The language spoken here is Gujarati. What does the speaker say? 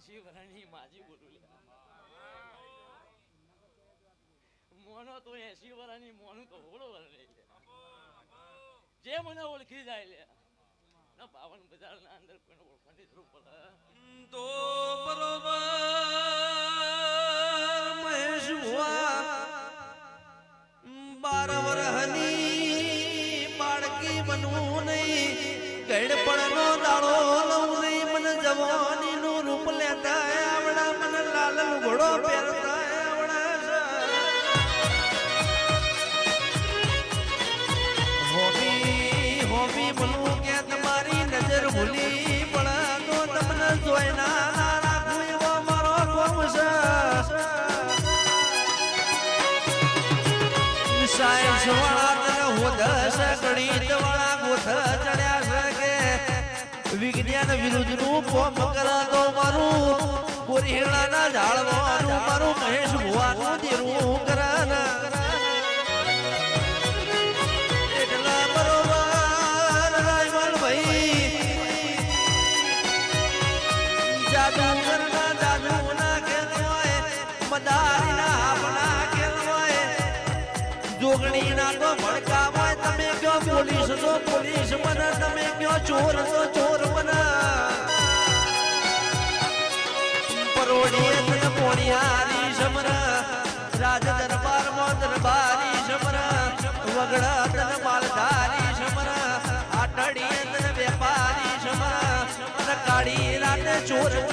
એસી વર્ષની માજી બોલું મોનો તો એસી વર્ષની મોનું તો હોળો વર લે. જે મને ઓળખી જાય લે. ના, બાવન બજારના અંદર કોઈને ઓળખવાની જરૂર પડે. તો બરોબર, મહેશ બાર વરહની બાળકી બનવું નહીં. ગળપણનો બનવું કે તમારી નજર ભૂલી પણ તો તમને જોઈ ના તને હોદસ ગણિત વાળા ગોથ ચડ્યા વિજ્ઞાન વિરુદ્ધનું કોમ કરે મારું ગોરીણાના ઝાડવાનું મારું મહેશ ભુવાનું દેરું કરાના ખેલવાય જોગણીના તો તમે કયો પોલીસ તો પોલીસ મને તમે કયો ચોર તો પરોડીએ તને પોણિયારી સમરા રાજ દરબારમાં દરબારી સમરા વગડા તને માલધારી સમરા આટડીએ તને વેપારી સમરા અને કાળી રાતે ચોરી